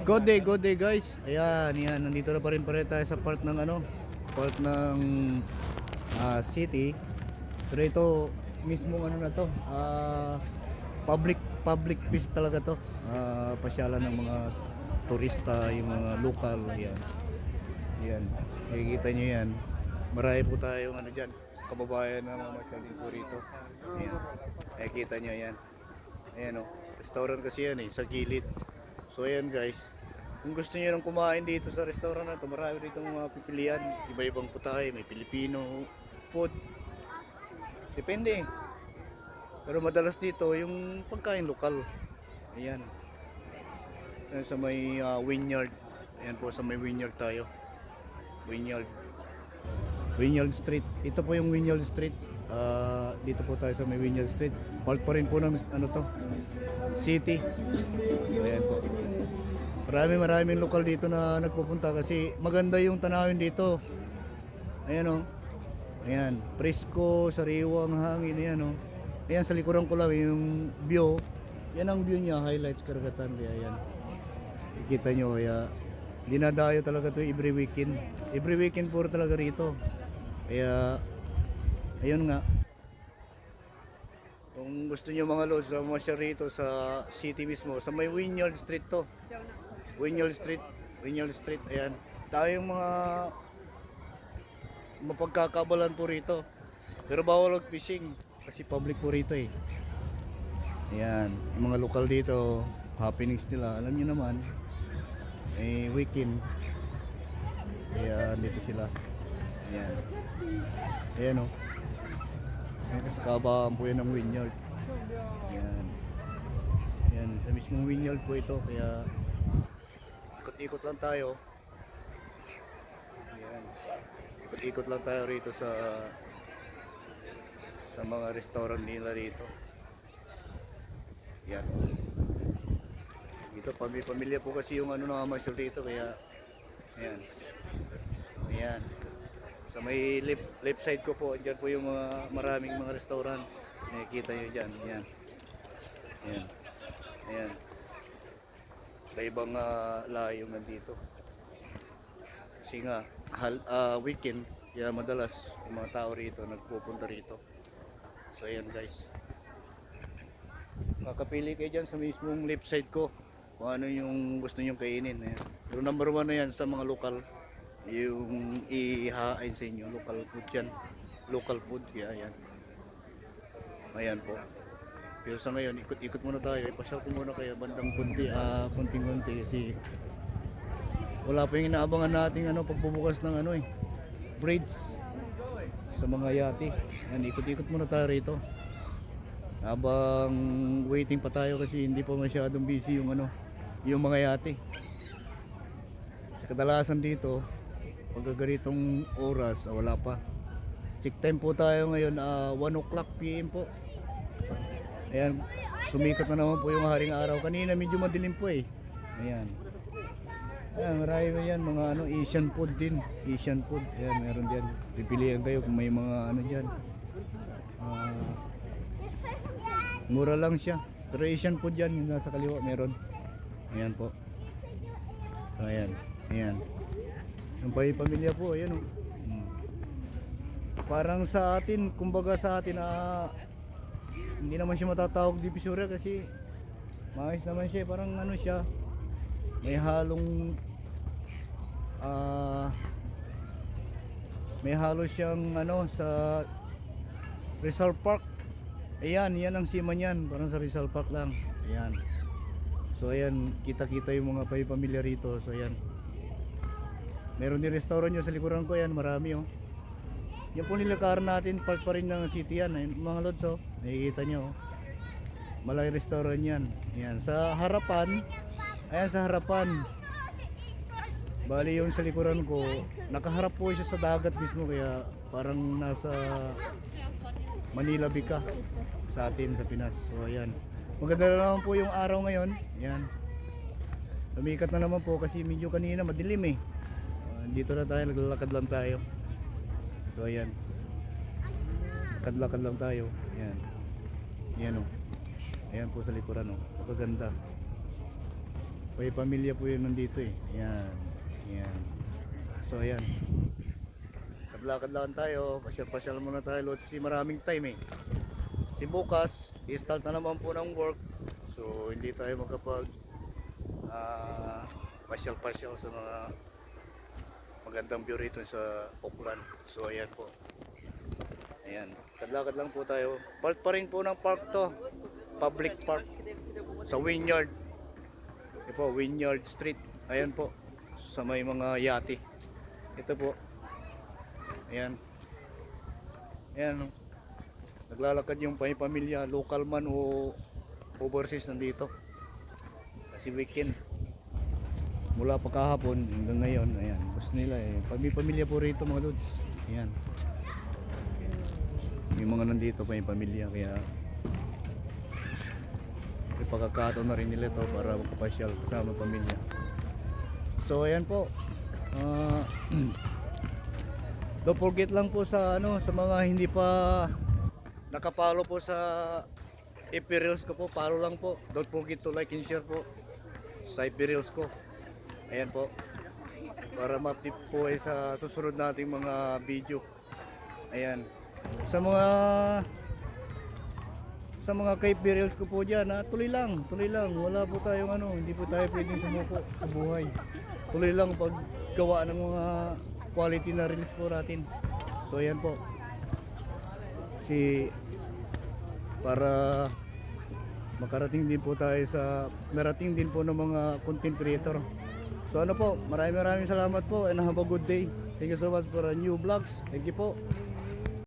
Good day, good day guys. Ayan, yan, nandito na pa rin pa rin tayo sa part ng ano, part ng ah, city. Pero ito mismo ano na to, ah, public public place talaga to. Ah, pasyalan ng mga turista, yung mga local, yan. Yan, makikita nyo yan. Marami po tayong ano dyan, kababayan na mga masyaling po rito. Yan, makikita nyo yan. Ayan o, restaurant kasi yan eh, sa gilid. So ayan guys, kung gusto niyo nang kumain dito sa restaurant na to, marami dito mga pipilian. Iba-ibang putay, may Filipino food. Depende. Pero madalas dito yung pagkain lokal. Ayan. Ayan sa may uh, Wynyard. Ayan po sa may Wynyard tayo. Wynyard. Wynyard Street. Ito po yung Wynyard Street. Ah, dito po tayo sa may Wynyard Street. Part pa rin po ng ano to, city. Ayan po. Marami maraming lokal dito na nagpupunta kasi maganda yung tanawin dito. Ayan o. Ayan, presko, sariwang hangin, ayan o. Ayan sa likuran ko lang yung view. Yan ang view niya, highlights karagatan kaya yan. Kita nyo kaya dinadayo talaga to every weekend. Every weekend po talaga rito. Kaya ayun nga. Kung gusto niyo mga lods, masya rito sa city mismo, sa may Wynyard Street to. Wynyard Street, Wynyard Street, ayan. Tayong mga mapagkakabalan po rito. Pero bawal mag fishing kasi public po rito eh. Ayan, yung mga lokal dito, happenings nila, alam niyo naman, eh weekend. Kaya dito sila. Ayan. Ayan oh. Kabaan po yan ng Wynyard. Ayan. Ayan, sa mismong Wynyard po ito, kaya ikot-ikot lang tayo. Ayan. Ikot-ikot lang tayo rito sa sa mga restaurant nila rito. Yan. Dito pami pamilya po kasi yung ano na masyal dito kaya ayan. Ayan. Sa may left, left side ko po, diyan po yung mga maraming mga restaurant. Nakikita niyo diyan. Ayan. Ayan. Ayan. Iba-ibang uh, layo nandito. Kasi nga, hal, ah, weekend, kaya madalas yung mga tao rito nagpupunta rito. So ayan guys. Kakapili kayo dyan sa mismong left side ko kung ano yung gusto nyong kainin. Ayan. Pero number one na yan sa mga lokal yung ihahain sa inyo. Local food yan. Local food. Kaya ayan. Ayan po. Pero sa ngayon, ikot-ikot muna tayo. Ipasyal ko muna kayo bandang kunti, ah, kunting-kunti kasi wala pa yung inaabangan nating ano, pagbubukas ng ano eh, bridge sa mga yate. Yan, ikot-ikot muna tayo rito. Habang waiting pa tayo kasi hindi pa masyadong busy yung ano, yung mga yate. Sa kadalasan dito, pag ganitong oras, ah, wala pa. Check time po tayo ngayon, ah, 1 o'clock PM po. Ayan, sumikat na naman po yung haring araw. Kanina medyo madilim po eh. Ayan. Ayan, marami yan, mga ano, Asian food din. Asian food, ayan, meron diyan. Pipilian kayo kung may mga ano diyan. Ah, mura lang siya. Pero Asian food yan, yung nasa kaliwa meron. Ayan po. Ayan, ayan. Yung pa pamilya po, ayan oh. Hmm. Parang sa atin, kumbaga sa atin, ah, hindi naman siya matatawag divisoria kasi maayos naman siya, parang ano siya, may halong ah may halo siyang ano sa Rizal Park. Ayan yan ang sima niyan parang sa Rizal Park lang. Ayan. So ayan kita kita yung mga pamilya rito. So ayan meron din restaurant nyo sa likuran ko ayan marami oh yan po nilakaran natin part pa rin ng city yan Ayan, mga lods oh nakikita nyo oh malaki restaurant yan ayan sa harapan ayan sa harapan Bali yung sa likuran ko, nakaharap po siya sa dagat mismo kaya parang nasa Manila Bika sa atin sa Pinas. So ayan. Maganda na naman po yung araw ngayon. Ayan. Lumikat na naman po kasi medyo kanina madilim eh. Uh, dito na tayo, naglalakad lang tayo. So ayan. Lakad-lakad lang tayo. Ayan. Ayan o. Ayan po sa likuran o. Napaganda. May pamilya po yun nandito eh. Ayan. Ayan. So ayan. Kadlakad-lakad tayo. Pasyal-pasyal muna tayo. Lord, kasi maraming time eh. Si bukas, i-start na naman po ng work. So hindi tayo makapag ah pasyal-pasyal sa mga magandang view rito sa Oakland. So ayan po. Ayan. Kadlakad lang po tayo. Part pa rin po ng park to. Public park. Sa Wynyard. Ito po, Wynyard Street. Ayan po. Sa may mga yati. Ito po. Ayan. Ayan. Naglalakad yung pamilya, local man o overseas nandito. Kasi weekend. Mula pa kahapon hanggang ngayon, ayan. Gusto nila eh. Pag may pamilya po rito mga lods. Ayan. May mga nandito pa yung pamilya kaya may pagkakataon na rin nila ito para magpapasyal kasama pamilya. So ayan po. Ah, don't forget lang po sa ano sa mga hindi pa nakapalo po sa Reels ko po, follow lang po. Don't forget to like and share po sa Reels ko. Ayan po. Para ma-tip po ay sa susunod nating mga video. Ayan. Sa mga sa mga kay Reels ko po dyan, ha, tuloy lang, tuloy lang. Wala po tayong ano, hindi po tayo pwedeng sumuko sa buhay. Tuloy lang paggawa ng mga quality na reels po natin. So ayan po. Si para makarating din po tayo sa narating din po ng mga content creator. So ano po, maraming maraming salamat po and have a good day. Thank you so much for a new vlogs. Thank you po.